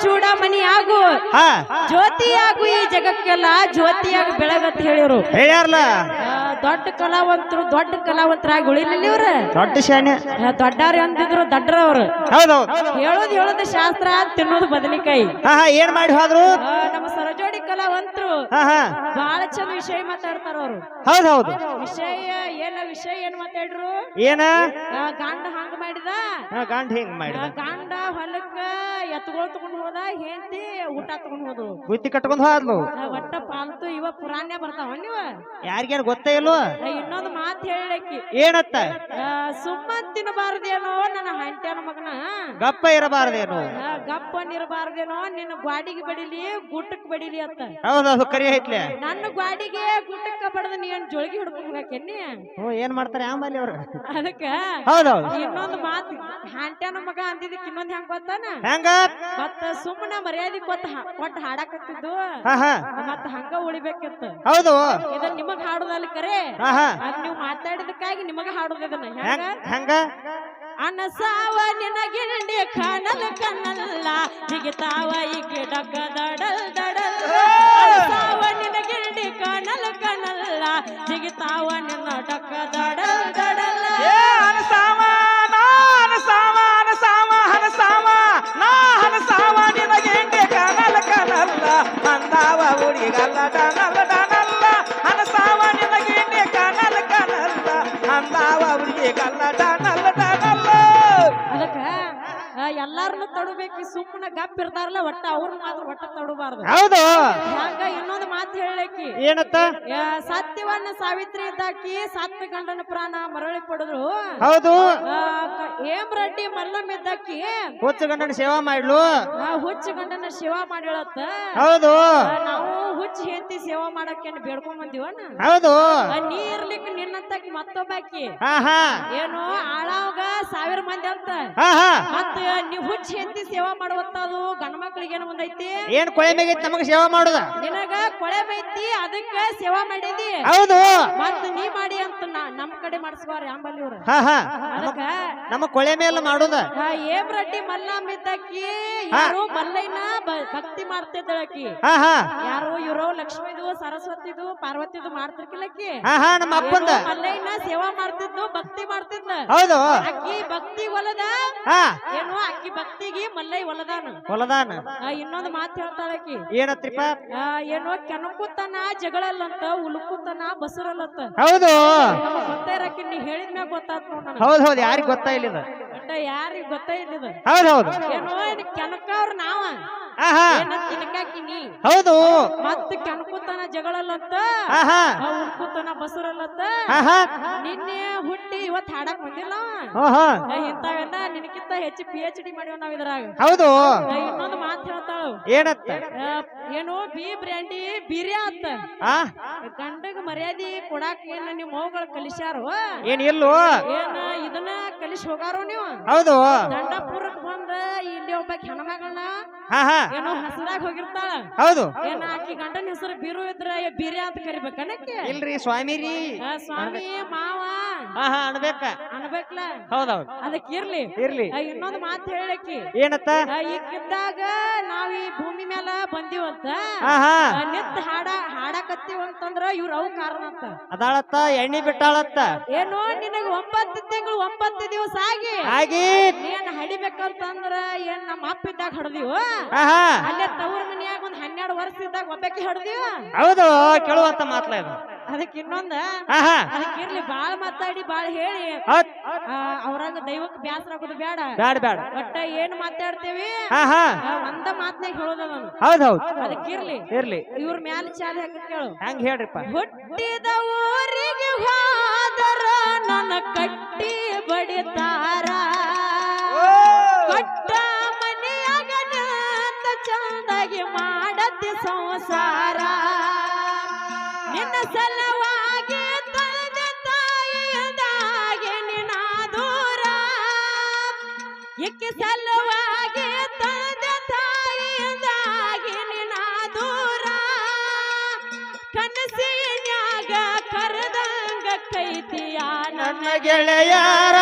ಚೂಡಾಮಣಿ ಆಗು. ಹಾ. ಜ್ಯೋತಿಯಾಗು ಈ ಜಗಕ್ಕೆಲ್ಲ. ಜ್ಯೋತಿಯಾಗಿ ಬೆಳಗತ್ತ ಹೇಳಿರು. ಹೇಳ್ಯಾರಲ್ಲ ದೊಡ್ಡ ಕಲಾವಂತರು ದೊಡ್ಡ ಕಲಾವಂತರಾಗಿ ಉಳಿಲಿಲ್ಲ ಇವ್ರ. ದೊಡ್ಡ ಶಾಣೆ. ದೊಡ್ಡಾರಿ ಅಂತಿದ್ರು ದೊಡ್ಡರವ್ರು. ಹೌದೌದು. ಹೇಳೋದು ಹೇಳೋದು ಶಾಸ್ತ್ರ ತಿನ್ನೋದು ಹಾ ಹಾ ಏನ್ ಮಾಡಿ ಹೋದ್ರು? ಆ, ನಮ್ಮ ಸರಜೋಡಿ ಕಲಾವಂತರು ಬಹಳ ಚಂದ ವಿಷಯ ಮಾತಾಡ್ತಾರ ಅವ್ರು. ಹೌದ್ ಹೌದು. ವಿಷಯ ಏನ ವಿಷಯ ಏನ್ ಮಾತಾಡ್ರು? ಏನ? ಗಂಡ ಹಂಗ ಮಾಡಿದ? ಗಂಡ ಹಿಂಗ್ ಮಾಡಿದ? ಗಂಡ ಹೊಲಕ್ಕ ಎತ್ಕೊಳ್ ತಗೊಂಡ್ ಹೋದ ಹೆಂಡತಿ ಊಟ ತಗೊಂಡ್ ಹೋದು. ಬುತ್ತಿ ಕಟ್ಕೊಂಡ್ ಹೋದ್ಲು? ಒಟ್ಟ ಪಾಲ್ತು ಇವ ಪುರಾಣ್ಯ ಬರ್ತಾವ ನೀವ? ಯಾರಿಗ್ಯಾರ ಗೊತ್ತೇ ಇಲ್ವ? ಇನ್ನೊಂದು ಮಾತು ಹೇಳಕ್ಕಿ ಏನತ್ತ? ಸುಮ್ಮ ತಿನ್ನಬಾರ್ದೇನೋ ನನ್ನ ಹಂಟ್ಯಾನ ಮಗನ? ಗಪ್ಪ ಇರಬಾರ್ದೇನೋ? ಗಪ್ಪನ್ ಇರಬಾರ್ದೇನೋ ನಿನ್ನ ಗ್ವಾಡಿಗೆ ಬಡಿಲಿ ಗುಟ್ಟಕ್ ಬಡಿಲಿ ಅಂತ. ಕರಿ ಐತ್ಲೆ. ನನ್ನ ಗ್ವಾಡಿಗೆ ಗುಟ್ಟಕ್ಕ ಬಡದ ನೀನ್ ಜೊಳಗಿ ಜೋಳಿಗೆ ಓ ಹ್ಞೂ ಏನ್ ಮಾಡ್ತಾರೆ ಆಮೇಲೆ ಅವ್ರ? ಅದಕ್ಕ? ಹೌದು ಇನ್ನೊಂದು ಮಾತು ಹ್ಯಾಂಟ್ಯಾನ ಮಗ ಅಂದಿದ್ದಕ್ಕೆ ಇನ್ನೊಂದ್ ಹೆಂಗ್ ಗೊತ್ತಾನ? ಹೆಂಗ? ಮತ್ತ ಸುಮ್ಮನ ಮರ್ಯಾದೆ ಕೊತ್ತ ಕೊಟ್ಟು ಹಾಡಕತ್ತಿದ್ದು ಮತ್ತ ಹಂಗ ಉಳಿಬೇಕಿತ್ತು. ಹೌದು. ಇದನ್ನ ನಿಮಗ್ ಹಾಡುದಲ್ಲ ಕರೆ. ಅದ್ ನೀವು ಮಾತಾಡಿದಕ್ಕಾಗಿ ನಿಮಗ ಹಾಡುದ ಇದನ್ನ. ಹೆಂಗ? ಹೆಂಗ ಹೆಂಗ? ಅನಸಾವ ನಿನಗಿಂಡಿ ಕನಲ ಕನಲ್ಲ ಜಿಗಿತಾವ ಈ ಗಿಡಕ ದಡಲ್ ದಡಲ್. ಅನಸಾವ ನಿನಗಿಂಡಿ ಕನಲ ಕನಲ್ಲ ಜಿಗಿತಾವ ನಿನ್ನ ಡಕ್ಕ ದಡಲ್ ದಡಲ್. ಅನಸಾವ ನಾ ಅನಸಾವ ಅನಸಾವ ಹನಸಾವ ನಾ ಹನಸಾವ ನಿನಗೆಂಡೆ ಕನಲ ಕನಲ್ಲ ಅಂದಾವ ಹುಡುಗಲ್ಲ ಡನಲ್ಲ ಡನಲ್ಲ. ಹನಸಾವ ನಿನಗೆಂಡೆ ಕನಲ ಕನಲ್ಲ ಅಂದಾವ ಹುಡುಗಲ್ಲ ಡನಲ್ಲ ಎಲ್ಲಾರನ್ನು ತಡಬೇಕು ಸುಮ್ಮನೆ ಗಪ್ಪ ಇರ್ತಾರಲ್ಲ ಒಟ್ಟ ಅವ್ರನ್ನ ಮಾತ್ರ ಒಟ್ಟ ತಡಬಾರ್ದು. ಹೌದು. ಹಂಗ ಇನ್ನೊಂದು ಮಾತು ಹೇಳಕ್ಕಿ ಏನತ್ತ? ಸತ್ಯವನ್ನ ಸಾವಿತ್ರಿ ಇದ್ದಾಕಿ ಸತ್ಯ ಗಂಡನ ಪ್ರಾಣ ಮರಳಿ ಪಡೆದ್ರು. ಹೌದು. ಆ, ರೆಡ್ಡಿ ಮಲ್ಲಮ್ಮ ಇದ್ದಾಕಿ. ಹುಚ್ಚ ಗಂಡನ ಸೇವಾ ಮಾಡ್ಲು? ಹುಚ್ಚ ಗಂಡನ ಸೇವಾ ಮಾಡಿಳತ್ತ ಹೌದು. ನಾವು ಹುಚ್ಚ ಹೆಂಡತಿ ಸೇವಾ ಮಾಡಕ್ಕೆ ಬೇಡ್ಕೊಂಡ್ ಬಂದಿವನ? ಹೌದು. ನೀ ಇರ್ಲಿಕ್ಕೆ ನಿನ್ನಂತಕ್ ಮತ್ತೊಬ್ಬಾಕಿ. ಏನು ಆಳಾವಾಗ ಸಾವಿರ ಮಂದಿ ಅಂತ. ಮತ್ತ ನೀವ್ ಹುಚ್ಚಿ ಎತ್ತಿ ಸೇವಾ ಮಾಡುವತ್ತದು ಗಂಡ ಮಕ್ಳಿಗೆ ಏನು ಒಂದೈತಿ? ಏನ್ ಕೊಳೆ ಮೇಗೈತಿ ನಮಗ ಸೇವಾ ಮಾಡುದ? ನಿನಗ ಕೊಳೆ ಬೈತಿ ಅದಕ್ಕೆ ಸೇವಾ ಮಾಡಿದಿ? ಹೌದು. ಮತ್ತ ನೀ ಮಾಡಿ ಅಂತ ನಾ- ನಮ್ ಕಡೆ ಮಾಡಿಸ್ಕೋರ ಅಂಬಲ್ಲಿ ಇವ್ರು. ಹಾ ಹಾ. ಅದಕ್ಕ ನಮ್ಮ ಕೊಳೆ ಮೇಲೆ ಮಾಡುದ. ಆ, ಏಮ್ ರೆಡ್ಡಿ ಮಲ್ಲಮ್ಮ ಇದ್ದಾಕಿ ಯಾರು ಮಲ್ಲಯ್ಯನ ಬ- ಭಕ್ತಿ ಮಾಡ್ತಿದ್ದಳಕಿ ಹಾ ಹಾ. ಯಾರು ಇವ್ರು ಲಕ್ಷ್ಮಿದು ಸರಸ್ವತಿದು ಪಾರ್ವತಿದು ಮಾಡ್ತಿರ್ಕಿಲ್ಲಕ್ಕಿ ಹಾ ಹಾ ನಮ್ಮ ಅಪ್ಪಂದ. ಮಲ್ಲೈನ ಮಲ್ಲಯ್ಯನ ಸೇವಾ ಮಾಡ್ತಿದ್ದು ಭಕ್ತಿ ಮಾಡ್ತಿದ್ದ ಹೌದು. ಅಕ್ಕಿ ಭಕ್ತಿ ಹೊಲದ ಹಾ. ಏನು ಅಕ್ಕಿ ಭಕ್ತಿಗೆ ಮಲ್ಲೈ ಹೊಲದಾನ. ಹೊಲದಾನ. ಆ, ಇನ್ನೊಂದು ಮಾತು ಹೇಳ್ತಾಳಕಿ ಏನತ್ರಿಪ್ಪ? ಆ, ಏನೋ ಕೆಣಕುತನ ಜಗಳಲ್ಲಂತ ಉಲುಕುತನ ಬಸರಲ್ಲಂತ. ಹೌದು. ನಮಗ್ ಗೊತ್ತೇ ಇರಕ್ಕೆ ನೀ ಹೇಳಿದ್ಮ್ಯಾಗ ಗೊತ್ತಾತ್ ನೋಡ್ ಹೌದು ಹೌದ್ ಯಾರಿಗ್ ಗೊತ್ತಾ ಇಲ್ಲದ ಒಟ್ಟ ಯಾರಿಗ್ ಇಲ್ಲದ ಇಲ್ಲಿದ? ಹೌದ್ ಹೌದು. ಏನ್ ಕೆನಕ ಅವ್ರ ನಾವ. ಹೌದು. ಮತ್ತೆ ಕೆಣಕುತನ ಜಗಳಲ್ಲತ್ತ. ಉಣ್ಕುತನ ಬಸರಲ್ಲತ್ತ. ನಿನ್ನೆ ಹುಟ್ಟಿ ಇವತ್ ಹಾಡಕ್ ಬಂದಿಲ್ಲ. ಇಂತಾವೆಲ್ಲ ನಿನಕಿಂತ ಹೆಚ್ಚು ಪಿ ಎಚ್ ಡಿ ಮಾಡಿವ ನಾವ್ ಇದ್ರಾಗ. ಹೌದು. ಇನ್ನೊಂದು ಮಾತು ಹೇಳ್ತಾಳು. ಏನತ್ತ? ಏನು ಬಿ ಬ್ರ್ಯಾಂಡಿ ಬಿರಿಯ ಅಂತ ಗಂಡಗ ಮರ್ಯಾದಿ ಕೊಡಾಕ ಏನ ನಿಮ್ ಮೌಗಳು ಕಲಿಸ್ಯಾರು? ಏನ್ ಇಲ್ಲು? ಏನ ಇದನ್ನ ಕಲಿಸಿ ಹೋಗಾರು ನೀವು? ಹೌದು. ದಂಡಪುರಕ್ ಬಂದ ಇಲ್ಲಿ ಒಬ್ಬ ಹೆಣ್ಮಗಳನ್ನ ಹಾ ಹಾ. ಏನೋ ಹಸದಾಗ ಹೋಗಿರ್ತಾಳ. ಹೌದು. ಏನ ಆಕಿ ಗಂಡನ ಹೆಸರು ಬೀರು ಇದ್ರ ಏ ಬೀರ್ಯ ಅಂತ ಕರಿಬೇಕನಕ್ಕೆ? ಇಲ್ರಿ ಸ್ವಾಮಿ ರೀ ಆ, ಸ್ವಾಮಿ ಮಾವ. ಹಾ ಹಾ ಅನ್ಬೇಕ. ಅನ್ಬೇಕ್ಲ? ಹೌದೌದು. ಅದಕ್ಕೆ ಇರ್ಲಿ. ಇರ್ಲಿ. ಆ, ಇನ್ನೊಂದು ಮಾತು ಹೇಳಕ್ಕಿ. ಏನತ್ತ? ಈಗಿದ್ದಾಗ ನಾವ್ ಈ ಭೂಮಿ ಮೇಲೆ ಬಂದಿವಂತ ಹಾ ಹಾ ಆ, ನಿತ್ ಹಾಡ ಹಾಡಕತ್ತೀವ ಅಂತಂದ್ರ ಇವ್ರ ಅವ್ ಕಾರಣ ಅಂತ. ಅದಾಳತ್ತ ಎಣ್ಣಿ ಬಿಟ್ಟಾಳತ್ತ. ಏನೋ ನಿನಗ ಒಂಬತ್ತು ತಿಂಗಳು ಒಂಬತ್ತು ದಿವಸ ಆಗಿ. ಆಗಿ. ಏನ್ ಹಡಿಬೇಕಂತಂದ್ರ ಏನ್ ನಮ್ಮ ಅಪ್ಪ ಇದ್ದಾಗ ಹಡ್ದಿವ? ಹಾ ಹಾ ಅಲ್ಲೇ ತವ್ರ ಮನ್ಯಾಗ ಒಂದ್ ಹನ್ನೆರಡು ವರ್ಷ ಇದ್ದಾಗ ಒಬ್ಬಕ್ಕೆ ಹಡ್ದಿವ ಹೌದು ಕೇಳುವಂತ ಮಾತ್ಲ ಇದು. ಅದಕ್ಕೆ ಇನ್ನೊಂದ ಅದಕ್ಕೆ ಇರ್ಲಿ ಬಾಳ್ ಮಾತಾಡಿ ಬಾಳ್ ಹೇಳಿ. ಅವ್ರಾಗ ದೈವಕ್ ಬ್ಯಾಸರ ಆಗೋದು ಬೇಡ ಬೇಡ ಬೇಡ ಒಟ್ಟ ಏನ್ ಮಾತಾಡ್ತೇವಿ? ಒಂದ ಮಾತ್ನಾಗ ಹೇಳೋದ ನಾನು. ಹೌದ್ ಹೌದ್. ಅದಕ್ಕೆ ಇರ್ಲಿ. ಇರ್ಲಿ. ಇವ್ರ ಮ್ಯಾಲ ಚಾಲ ಹೆಂಗ ಕೇಳು. ಹೆಂಗ್ ಹೇಳ್ರಿಪ್ಪ. ಹುಟ್ಟಿದ ಊರಿಗೆ ಹೋದರ ನನ್ನ ಕಟ್ಟಿ ಬಡಿತಾರ ಸಂಸಾರ. ನಿನ್ನ ಸಲವಾಗಿ ತಂದೆ ತಾಯಿಯದಾಗಿ ನಿನ್ನ ದೂರ. ಇಕ್ಕೆ ಸಲುವಾಗಿ ತಂದೆ ತಾಯಿಯದಾಗಿ ನಿನ್ನ ದೂರ. ಕನಸಿನ್ಯಾಗ ಕರೆದಂಗ ಕೈತಿಯ ನನ್ನ ಗೆಳೆಯಾರ.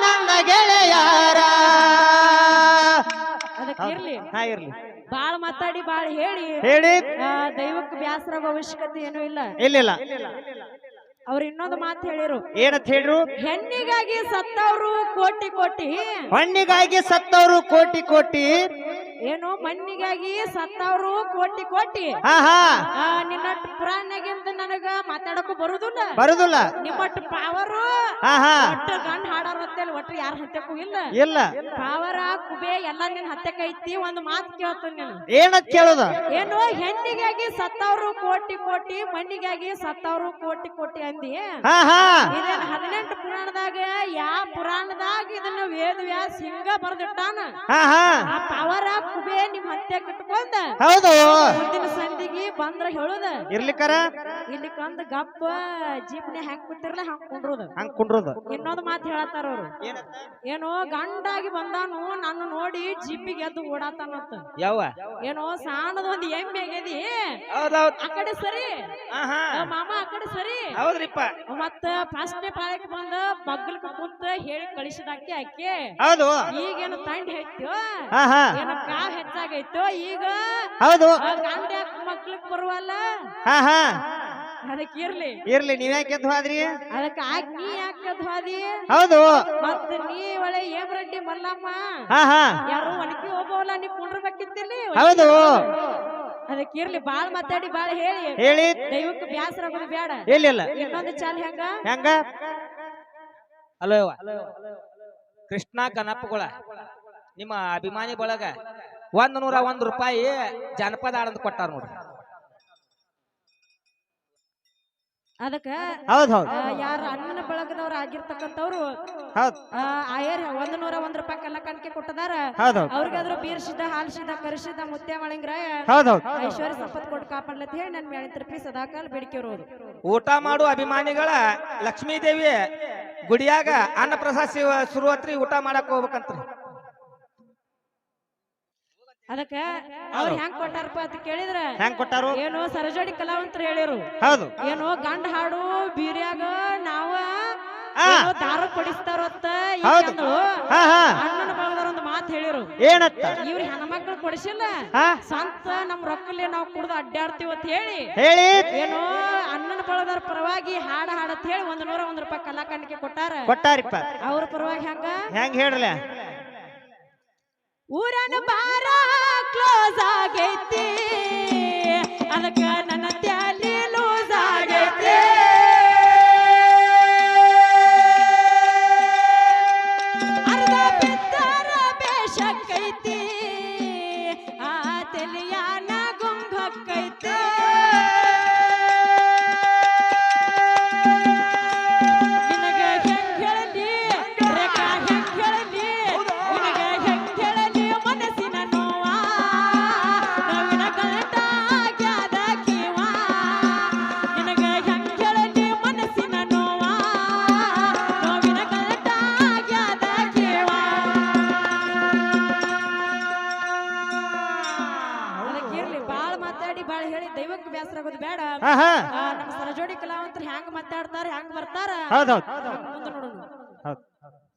ನನ್ನ ಗೆಳೆಯಾರ. ಇರ್ಲಿ. ಹಾ ಇರ್ಲಿ. ಮಾತಾಡಿ ಬಾಳ ಹೇಳಿ. ಹೇಳಿ. ಆ, ದೈವಕ್ಕೆ ಬ್ಯಾಸರಾಗೋ ಅವಶ್ಯಕತೆ ಏನು ಇಲ್ಲ. ಇಲ್ಲ ಅವ್ರು ಇನ್ನೊಂದು ಮಾತು ಹೇಳಿರು. ಏನಂತ ಹೇಳಿರು? ಹೆಣ್ಣಿಗಾಗಿ ಸತ್ತವರು ಕೋಟಿ ಕೋಟಿ. ಹೆಣ್ಣಿಗಾಗಿ ಸತ್ತವರು ಕೋಟಿ ಕೋಟಿ. ಏನು ಮಣ್ಣಿಗಾಗಿ ಸತ್ತವ್ರು ಕೋಟಿ ಕೋಟಿ. ಹಾ ಹಾ ಆ, ನಿನ್ನಟ್ಟು ಪುರಾಣಗಿಂತ ನನಗ ಮಾತಾಡಕ್ಕೂ ಬರುದಿಲ್ಲ. ಬರುದಿಲ್ಲ. ನಿಮ್ಮಟ್ಟು ಪಾವರು ಹಾ ಹಾ ಒಟ್ಟು ಗಂಡ ಹಾಡಾರತ್ತೇಳಿ ಒಟ್ಟು ಯಾರ ಹತ್ಯಕ್ಕೂ ಇಲ್ಲ. ಇಲ್ಲ. ಪಾವರ ಕುಬೆ ಎಲ್ಲ ನಿನ್ ಹತ್ಯಕ್ಕೆ ಐತಿ ಒಂದು ಮಾತು ಕೇಳ್ತೀನಿ ನೀನು. ಏನಂತ ಕೇಳುದ? ಏನು ಹೆಣ್ಣಿಗಾಗಿ ಸತ್ತವ್ರು ಕೋಟಿ ಕೋಟಿ ಮಣ್ಣಿಗಾಗಿ ಸತ್ತವರು ಕೋಟಿ ಕೋಟಿ ಅಂದಿ. ಹಾ ಹಾ ಇದೇನ್ ಹದಿನೆಂಟು ಪುರಾಣದಾಗ ಯಾ ಪುರಾಣದಾಗ ಇದನ್ನ ವೇದ ವ್ಯಾಸ ಹಿಂಗ ಬರ್ದಿಟ್ಟಾನ. ಪವರ ಕುಬೆ ನಿಮ್ ಹತ್ಯೆ ಇಟ್ಕೊಂಡ. ಹೌದು. ಮುಂದಿನ ಸಂದಿಗೆ ಬಂದ್ರ ಹೇಳುದ. ಇರ್ಲಿಕ್ಕರ? ಇಲ್ಲಿ ಕಂದ ಗಪ್ಪ ಜೀಪ್ನೆ ಹೆಂಗ್ ಬಿಟ್ಟಿರ್ಲ ಹಂಗ್ ಕುಂಡ್ರದ. ಹಂಗ್ ಕುಂಡ್ರದ. ಇನ್ನೊಂದು ಮಾತು ಹೇಳತ್ತಾರ ಅವ್ರು. ಏನೋ ಗಂಡಾಗಿ ಬಂದಾನು ನಾನು ನೋಡಿ ಜೀಪಿಗೆ ಎದ್ದು ಓಡಾತಾನಂತ. ಯಾವ? ಏನೋ ಸಾಣದ ಒಂದ್ ಎಮ್ಮೆ ಆಗ್ಯದಿ. ಆ ಕಡೆ ಸರಿ. ಆ ಮಾಮ ಆ ಕಡೆ ಸರಿ. ಹೌದ್ರಿಪ್ಪ. ಮತ್ತ ಫಸ್ಟ್ ಪಾಳಕ್ಕೆ ಬಂದ ಬಗ್ಲಕ್ಕೆ ಕುಂತ ಹೇಳಿ ಕಳಿಸಿದಾಕಿ ಆಕೆ. ಹೌದು. ಈಗೇನು ತಂಡ ಹೆಚ್ಚು ಹಾ ಹಾ. ಏನೋ ಕಾವ್ ಹೆಚ್ಚಾಗೈತೋ ಈಗ. ಹೌದು. ಗಂಡ ಯಾಕೆ ಮಕ್ಳಕ್ ಬರುವಲ್ಲ. ಹಾ ಹಾ. ಅದಕ್ಕೆ ಇರ್ಲಿ. ಇರ್ಲಿ ನೀವ್ ಯಾಕೆ ಎದ್ದು ಹೋದ್ರಿ? ಅದಕ್ಕೆ ಆಕಿ ನೀ ಯಾಕೆ ಹೋದಿ? ಹೌದು. ಮತ್ತ ನೀ ಒಳ್ಳೆ ಏಮ್ರಡ್ಡಿ ಮಲ್ಲಮ್ಮ. ಹಾ ಹಾ. ಯಾರು ಒಣಗಿ ಹೋಗವಲ್ಲ ನೀ ಕುಂಡ್ರಬೇಕಿತ್ತಿರ್ಲಿ ಹೌದು. ಅದಕ್ಕೆ ಇರ್ಲಿ ಬಾಳ್ ಮಾತಾಡಿ ಬಾಳ್ ಹೇಳಿ. ಹೇಳಿ. ದೈವಕ್ಕೆ ಬ್ಯಾಸರ ಆಗೋದು ಬೇಡ ಇಲ್ಲ ಇನ್ನೊಂದು ಚಾಲ್ ಹೆಂಗ? ಹೆಂಗ? ಹಲೋ ಯವ್ವ. ಕೃಷ್ಣ ಕನಪ್ಪಗಳ ನಿಮ್ಮ ಅಭಿಮಾನಿ ಬಳಗ ಒಂದ್ ನೂರ ಒಂದ್ ರೂಪಾಯಿ ಜಾನಪದ ಆಡಂದ್ ಕೊಟ್ಟಾರ ನೋಡ್ರಿ. ಅದಕ್ಕ ಹೌದ್ ಯಾರ ಅಣ್ಣನ ಬಳಗದವ್ರ ಆಗಿರ್ತಕ್ಕಂಥವ್ರು ಆಯರ್ ಒಂದ್ ನೂರ ಒಂದ್ ರೂಪಾಯಿ ಕಲ್ಲ ಕಾಣಿಕೆ ಕೊಟ್ಟದಾರ. ಅವ್ರಿಗಾದ್ರು ಬೀರ್ಸಿದ ಹಾಲ್ಸಿದ ಕರ್ಸಿದ ಮುತ್ಯ ಮಳಿಂಗ್ರಾಯ ಹೌದ್ ಹೌದ್. ಐಶ್ವರ್ಯ ಸಂಪತ್ ಕೊಟ್ಟು ಕಾಪಾಡ್ಲತ್ತ ಹೇಳಿ ನನ್ ಮೇಳಿನ ತೃಪ್ತಿ ಸದಾಕಾಲ ಬೇಡಿಕೆ ಇರೋದು. ಊಟ ಮಾಡು ಅಭಿಮಾನಿಗಳ ಲಕ್ಷ್ಮೀ ದೇವಿ ಗುಡಿಯಾಗ ಅನ್ನ ಪ್ರಸಾದ ಶಿವ- ಶುರುವತ್ರಿ ಊಟ ಮಾಡಕ್ ಹೋಗ್ಬೇಕಂತ್ರಿ. ಅದಕ್ಕ ಅವ್ರು ಹೆಂಗ್ ಕೊಟ್ಟಾರಪ್ಪ ಅಂತ ಕೇಳಿದ್ರ ಹೆಂಗ್ ಕೊಟ್ಟಾರು? ಏನು ಸರಜೋಡಿ ಕಲಾವಂತರು ಹೇಳಿರು ಹೌದು. ಏನು ಗಂಡ ಹಾಡು ಬೀರ್ಯಾಗ ನಾವ ದಾರ ಕೊಡಿಸ್ತಾರತ್ತ ಹೌದು. ಹಾ ಹಾ. ಅಣ್ಣನ ಬಳಗದವ್ರ ಒಂದು ಮಾತು ಹೇಳಿರು ಏನತ್ತ? ಇವ್ರ ಹೆಣ್ಮಕ್ಳು ಕೊಡಿಸಿಲ್ಲ. ಸ್ವಂತ ನಮ್ ರೊಕ್ಕಲ್ಲಿ ನಾವು ಕುಡ್ದು ಅಡ್ಡಾಡ್ತೀವಿ ಅಂತ ಹೇಳಿ. ಹೇಳಿ. ಏನೋ ಅಣ್ಣನ ಬಳಗದವ್ರ ಪರವಾಗಿ ಹಾಡ ಹಾಡತ್ ಹೇಳಿ ಒಂದ್ ನೂರ ಒಂದ್ ರೂಪಾಯಿ ಕಲಾಕಂಡಿಕೆ ಕೊಟ್ಟಾರ. ಕೊಟ್ಟಾರಿಪ್ಪ. ಅವ್ರ ಪರವಾಗಿ ಹೆಂಗ? ಹೆಂಗ್ ಹೇಳ್ರಲ್ಲ ಊರನ ಬಾರ ಕ್ಲೋಸ್ ಆಗೈತಿ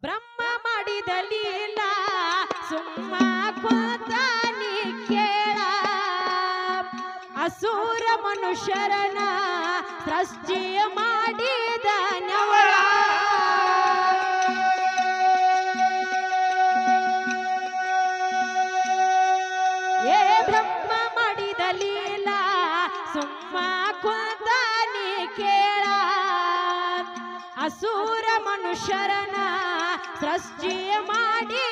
ಬ್ರಹ್ಮ ಮಾಡಿದ ಲೀಲಾ ಸುಮ್ಮ ಕೋತಾನಿ ಕೇಳ. ಅಸೂರ ಮನುಷ್ಯರನ ಮಾಡಿದ ಅಸೂರ ಸೃಷ್ಟಿಯ ಸೃಷ್ಟಿ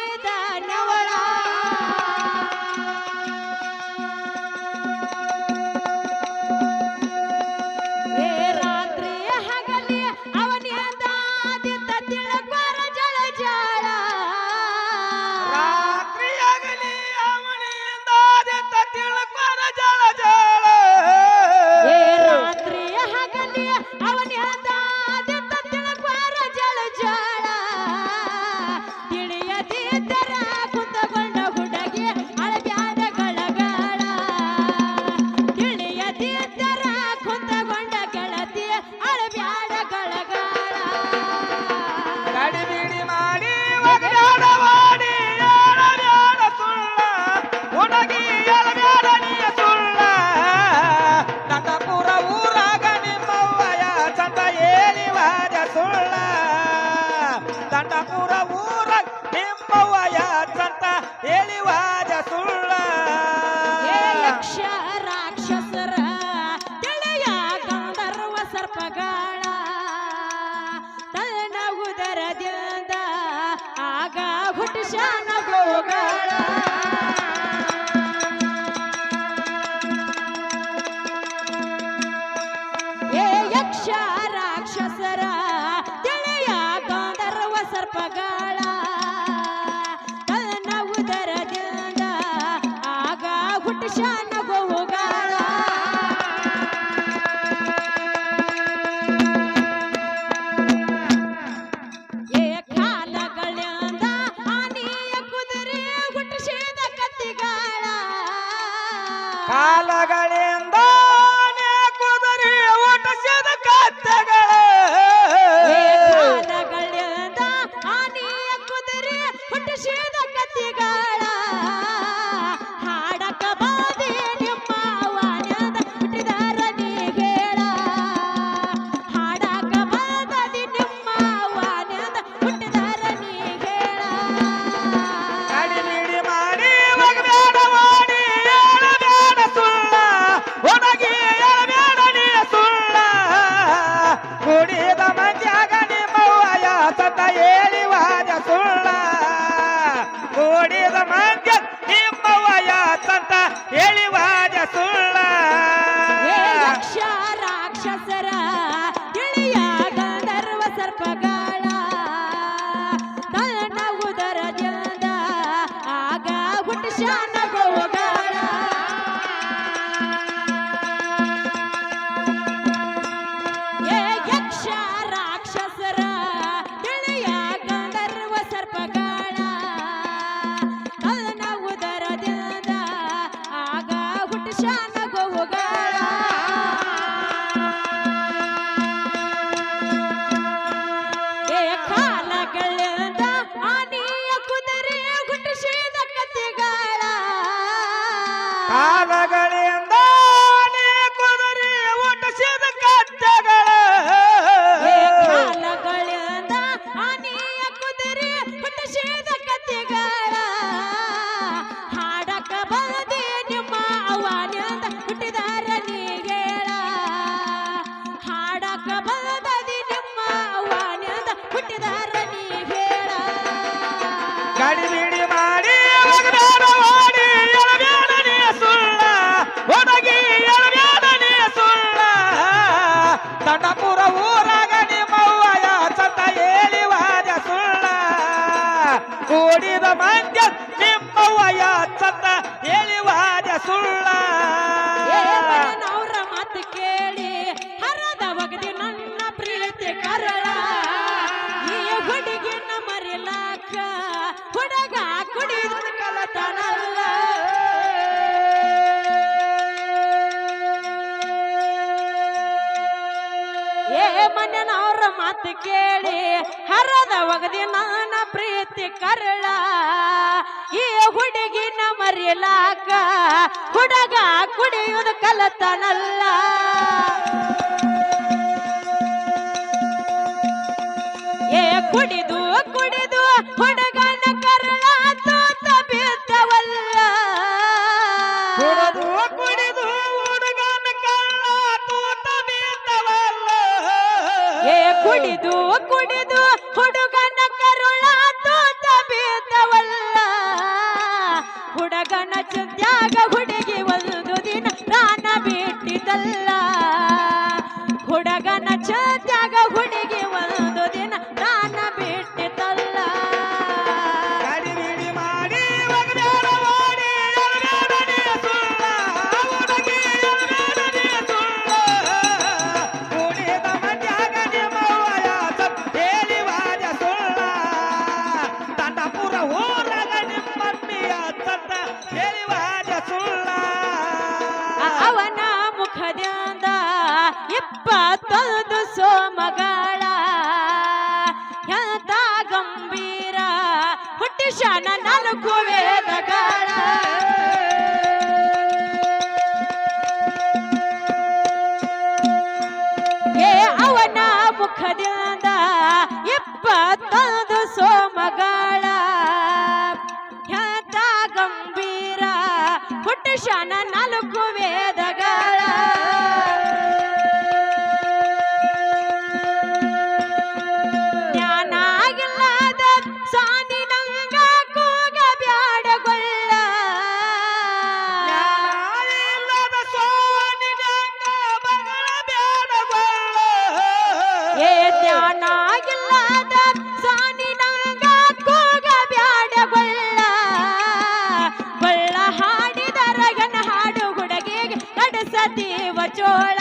ಪಾಪಗಳ ತನ್ನ ಉದರದಿಂದ ಆಗ ಹುಟ್ಟಿಸ್ಯಾನ ಗೋಗಳ pagar. ಗೆಳೆಯದ ಆನೆಯ ಕುದುರೆಯ ಗುಟ್ಟಿಸಿದ ಕತೆಗಳ. ಕಾಲಗಳ ಕಡಿಬೇಡ ಒಗದಿ ನಾನ ಪ್ರೀತಿ ಕರಳ. ಈ ಹುಡುಗಿನ ಮರಿಲಾಕ ಹುಡುಗ ಕುಡಿಯುವುದು ಕಲತನಲ್ಲ. ಏ ಕುಡಿದು joy.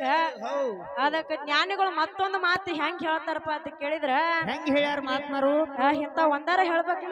ಅದಕ್ಕ ಅದಕ್ಕ ಜ್ಞಾನಿಗಳು ಮತ್ತೊಂದು ಮಾತು ಹೆಂಗ್ ಹೇಳ್ತಾರಪ್ಪ ಅಂತ ಕೇಳಿದ್ರ ಹೆಂಗ್ ಹೇಳ್ಯಾರ ಮಾತ್ಮಾರು ಇಂತ ಒಂದಾರ ಹೇಳ್ಬೇಕಿಲ್ಲ.